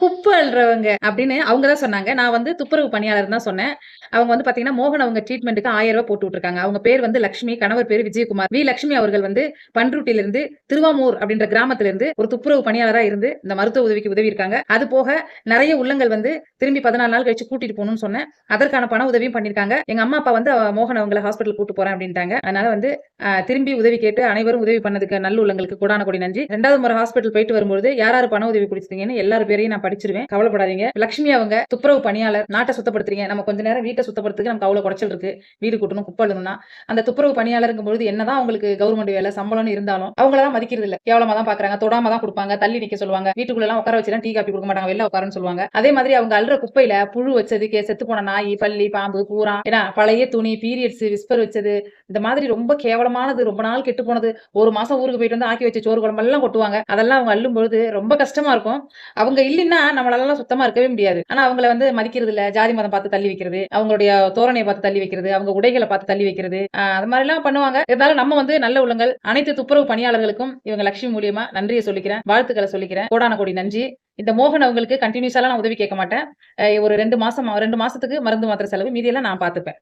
குப்பை அள்ளுறவங்க அப்படின்னு அவங்க தான் சொன்னாங்க. நான் வந்து துப்புரவு பணியாளர் தான் சொன்னேன். அவங்க வந்து பார்த்தீங்கன்னா, மோகன் அவங்க ட்ரீட்மெண்ட்டுக்கு ஆயிரம் ரூபாய் போட்டு விட்டுருக்காங்க. அவங்க பேர் வந்து லட்சுமி, கணவர் பேர் விஜயகுமார். வி. லட்சுமி அவர்கள் வந்து பண்ருட்டியிலிருந்து திருவாமூர் அப்படின்ற கிராமத்திலிருந்து ஒரு துப்புரவு பணியாளரா இருந்து இந்த மருத்துவ உதவிக்கு உதவி இருக்காங்க. அது போக நிறைய உள்ளங்கள் வந்து திரும்பி 14 நாள் கழிச்சு கூட்டிட்டு போகணும்னு சொன்னேன். அதற்கான பண உதவியும் பண்ணியிருக்காங்க. எங்க அம்மா, அப்பா வந்து மோகன் அவங்களை ஹாஸ்பிட்டல் கூட்டு போறேன் அப்படின்ட்டாங்க. அதனால வந்து திரும்பி உதவி கேட்டு அனைவரும் உதவி பண்ணதுக்கு நல்ல உள்ளங்களுக்கு கூடான கொடி நன்றி. ரெண்டாவது முறை ஹாஸ்பிட்டல் போயிட்டு வரும்போது யார் யார் பண உதவி குடிச்சிருக்கீங்கன்னு எல்லாரும் பேரையும் நான் படிச்சிருவேன். கவலைப்படாதீங்க. லட்சுமி அவங்க துப்புரவு பணியாளர். நாட்டை சுத்தப்படுத்துறீங்க. நம்ம கொஞ்ச நேரம் வீட்டை சுத்தப்படுத்துக்கு நமக்கு அவ்வளோ குறைச்சல் இருக்கு. வீடு கூட்டணும், குப்பை அள்ளணும்னா, அந்த துப்புரவு பணியாளர்ங்கும்பொழுது என்னதான் அவங்களுக்கு கவர்மெண்ட் வேலை, சம்பளம்னு இருந்தாலும் அவங்களலாம் மதிக்கிறது இல்லை கேவலமா தான் பாக்குறாங்க தொடாம தான் கொடுப்பாங்க தள்ளி நிக்க சொல்லுவாங்க. வீட்டுக்குள்ளலாம் உட்கார வச்சுலாம் டீ, காப்பி கொடுக்க மாட்டாங்க. வெளில உட்காரன்னு சொல்லுவாங்க. அதே மாதிரி அவங்க அல்ற குப்பையில புழு வச்சது, கே செத்து போன நாய் பள்ளி பாம்பு, பூரா ஏன்னா பழைய துணி, பீரியட்ஸ், விஸ்பர் வச்சது, இந்த மாதிரி ரொம்ப கேவலமானது, ரொம்ப நாள் கெட்டு போனது, ஒரு மாசம் ஊருக்கு போயிட்டு வந்து ஆக்கி வச்ச சோறு குழம்பெல்லாம் கொட்டுவாங்க. அதெல்லாம் அவங்க அள்ளும்பொழுது ரொம்ப கஷ்டமா இருக்கும். அவங்க இல்லைன்னா நம்மளால சுத்தமா இருக்கவே முடியாது. ஆனா அவங்கள வந்து மதிக்கிறது இல்ல. ஜாதி மதம் பார்த்து தள்ளி வைக்கிறது, அவங்களுடைய தோரணைய பார்த்து தள்ளி வைக்கிறது, அவங்க உடைகளை பார்த்து தள்ளி வைக்கிறது, அது மாதிரி எல்லாம் பண்ணுவாங்க. இருந்தாலும் நம்ம வந்து நல்ல உள்ளங்கள். அனைத்து துப்புரவு பணியாளர்களுக்கும் இவங்க லட்சுமி மூலியமா நன்றியை சொல்லிக்கிறேன். வாழ்த்துக்களை சொல்லிக்கிறேன். கோடான கோடி நன்றி. இந்த மோகன் அவங்களுக்கு கண்டினியூஸாலாம் நான் உதவி கேட்க மாட்டேன். ஒரு ரெண்டு மாசம் ரெண்டு மாசத்துக்கு மருந்து, மாத்திரை செலவு. மீதியெல்லாம் நான் பார்த்துப்பேன்.